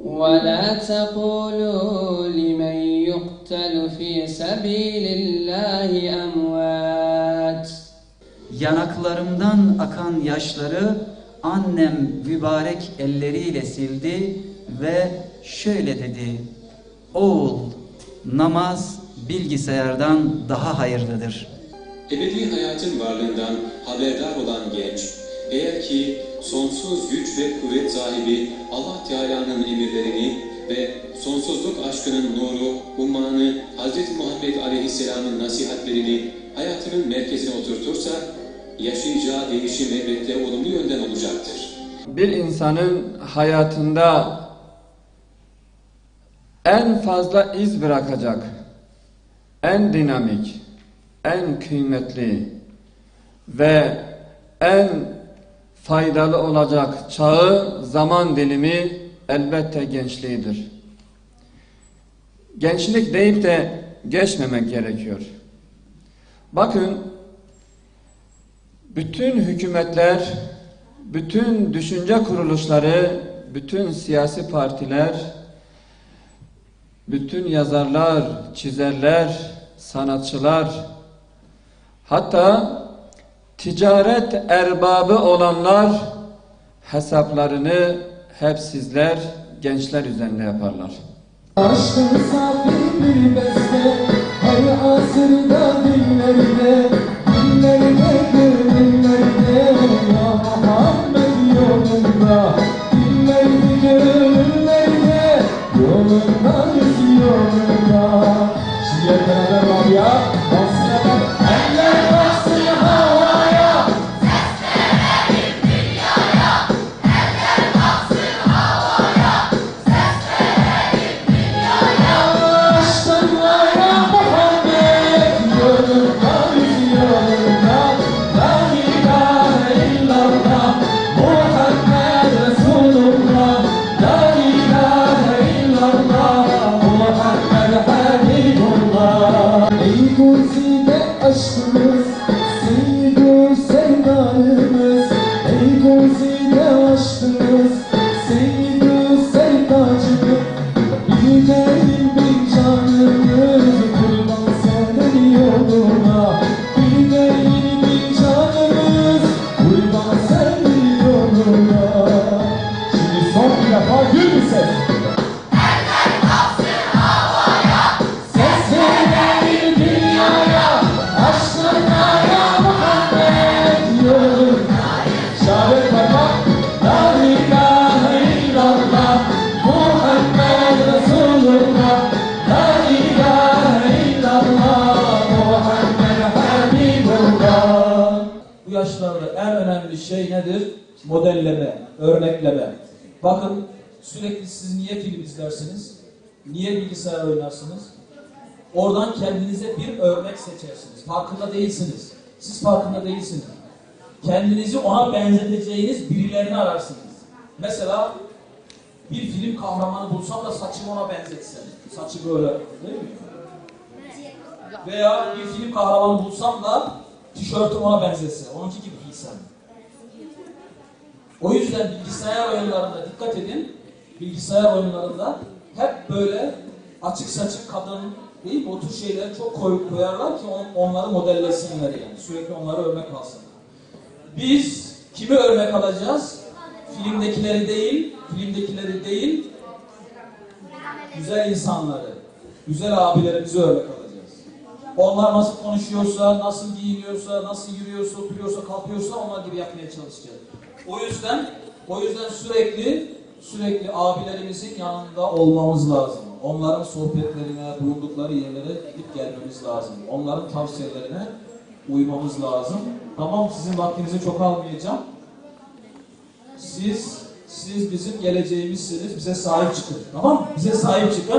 ولا تقولوا لمن يقتل في سبيل الله أموات Yanaklarımdan akan yaşları annem mübarek elleriyle sildi ve şöyle dedi. Oğul, namaz bilgisayardan daha hayırlıdır. Ebedi hayatın varlığından haberdar olan genç, eğer ki sonsuz güç ve kuvvet sahibi Allah Teala'nın emirlerini ve sonsuzluk aşkının nuru, ummanı, Hz. Muhammed Aleyhisselam'ın nasihatlerini hayatının merkezine oturtursa, yaşayacağı değişim elbette olumlu yönden olacaktır. bir insanın hayatında en fazla iz bırakacak, en dinamik, en kıymetli ve en faydalı olacak çağı, zaman dilimi elbette gençliğidir. Gençlik deyip de geçmemek gerekiyor. Bakın, bütün hükümetler, bütün düşünce kuruluşları, bütün siyasi partiler, bütün yazarlar, çizerler, sanatçılar, hatta ticaret erbabı olanlar hesaplarını hep sizler gençler üzerinde yaparlar. Aşkın safi bir beste Her asırda dillerde Bir değil en önemli şey nedir? Modelleme, örnekleme. Bakın sürekli siz niye film izlersiniz? Niye bilgisayar oynarsınız? Oradan kendinize bir örnek seçersiniz. Farkında değilsiniz. Siz farkında değilsiniz. Kendinizi ona benzeteceğiniz birilerini ararsınız. Mesela bir film kahramanı bulsam da saçımı ona benzetsem. Saçı böyle değil mi? Veya bir film kahramanı bulsam da tişörtüm ona benzese, onunki gibi giysem. O yüzden bilgisayar oyunlarında dikkat edin. Bilgisayar oyunlarında hep böyle açık saçık kadın değil mi? O tür şeyleri çok koy, koyarlar ki on- onları modellesinler yani. Sürekli onları örnek alsınlar. Biz kimi örnek alacağız? Filmdekileri değil, filmdekileri değil, güzel insanları, güzel abilerimizi örnek alacağız. Onlar nasıl konuşuyorsa, nasıl giyiniyorsa, nasıl yürüyorsa, oturuyorsa, kalkıyorsa onlar gibi yapmaya çalışacağız. O yüzden, o yüzden sürekli, sürekli abilerimizin yanında olmamız lazım. Onların sohbetlerine, bulundukları yerlere gidip gelmemiz lazım. Onların tavsiyelerine uymamız lazım. Tamam, sizin vaktinizi çok almayacağım. Siz, siz bizim geleceğimizsiniz. Bize sahip çıkın. Tamam? Bize sahip çıkın.